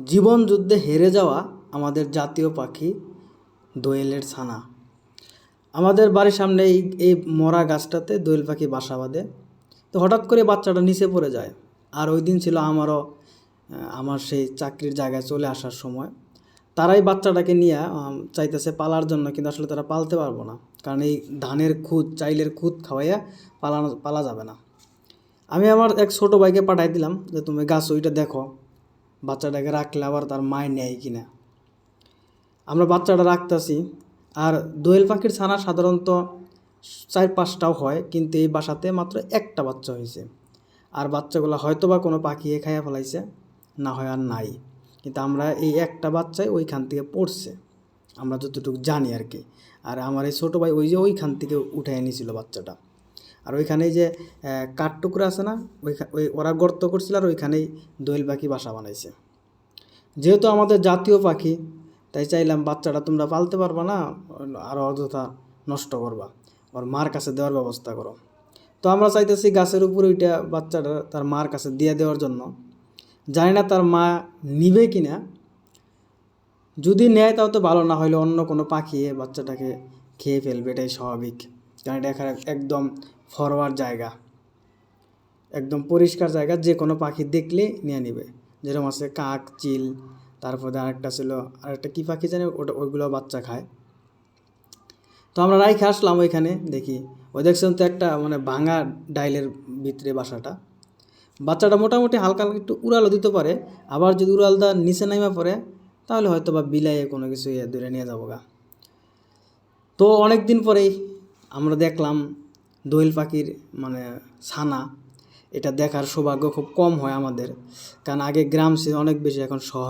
জীবন যুদ্ধে হেরে যাওয়া আমাদের জাতীয় পাখি দোয়েলের ছানা। আমাদের বাড়ির সামনে এই এই মরা গাছটাতে দোয়েল পাখি বাসা বাঁধে। তো হঠাৎ করে বাচ্চাটা নিচে পড়ে যায়। আর ওই দিন ছিল আমারও আমার সেই চাকরির জায়গায় চলে আসার সময়। তারাই বাচ্চাটাকে নিয়ে চাইতেছে পালার জন্য, কিন্তু আসলে তারা পালতে পারব না। কারণ এই ধানের খুদ চাইলের খুদ খাওয়াইয়া পালানো, পালা যাবে না। আমি আমার এক ছোটো ভাইকে পাঠাই দিলাম যে, তুমি গাছ ওইটা দেখো। বাচ্চাটাকে রাখলে আবার তার মায় নেয় কিনা। আমরা বাচ্চাটা রাখতেছি আর দোয়েল পাখির ছানা সাধারণত চার পাঁচটাও হয়, কিন্তু এই বাসাতে মাত্র একটা বাচ্চা হয়েছে। আর বাচ্চাগুলো হয়তো বা কোনো পাখি খাইয়া ফেলাইছে, না হয় আর নাই। কিন্তু আমরা এই একটা বাচ্চাই ওইখান থেকে পড়ছে, আমরা যতটুকু জানি আর কি। আর আমার এই ছোটো ভাই ওই যে ওইখান থেকে উঠে এনেছিল বাচ্চাটা। আর ওইখানে যে আহ, কাঠটুকরা আছে না ওই ওরা গর্ত করছিল আর ওইখানেই দোয়েল পাখি বাসা বানাইছে। যেহেতু আমাদের জাতীয় পাখি তাই চাইলাম বাচ্চাটা তোমরা পালতে পারবা না আর অযথা নষ্ট করবা। ওর মার কাছে দেওয়ার ব্যবস্থা করো। তো আমরা চাইতেছি গাছের উপরে ওইটা বাচ্চাটা তার মার কাছে দিয়ে দেওয়ার জন্য। জানি না তার মা নিবে কি না যদি নেয় তাও তো ভালো না হলে অন্য কোনো পাখি বাচ্চাটাকে খেয়ে ফেলবে এটাই স্বাভাবিক। কারণ এটা একদম ফরওয়ার্ড জায়গা। একদম পরিষ্কার জায়গা যে কোনো পাখি দেখলে নিয়ে নিবে। যেরকম আছে কাক, চিল, তারপরে আরেকটা ছিল, আরেকটা কী পাখি জানি, ওটা, ওইগুলো বাচ্চা খায়। তো আমরা রাইখে আসলাম ওইখানে, দেখি। ওই দেখছেন তো একটা মানে ভাঙা ডাইলের ভিতরে বাসাটা। বাচ্চাটা মোটামুটি হালকা হালকা একটু উড়ালও দিতে পারে, আবার যদি উড়ালটা নিচে নাইমা পড়ে, তাহলে হয়তো বা বিলাইয়ে কোনো কিছু ইয়ে দূরে নিয়ে যাব গা। তো অনেক দিন পরেই আমরা দেখলাম দোয়েল পাখির মানে ছানা, এটা দেখার সৌভাগ্য খুব কম হয় আমাদের। কারণ আগে গ্রাম ছিল অনেক বেশি, এখন শহর।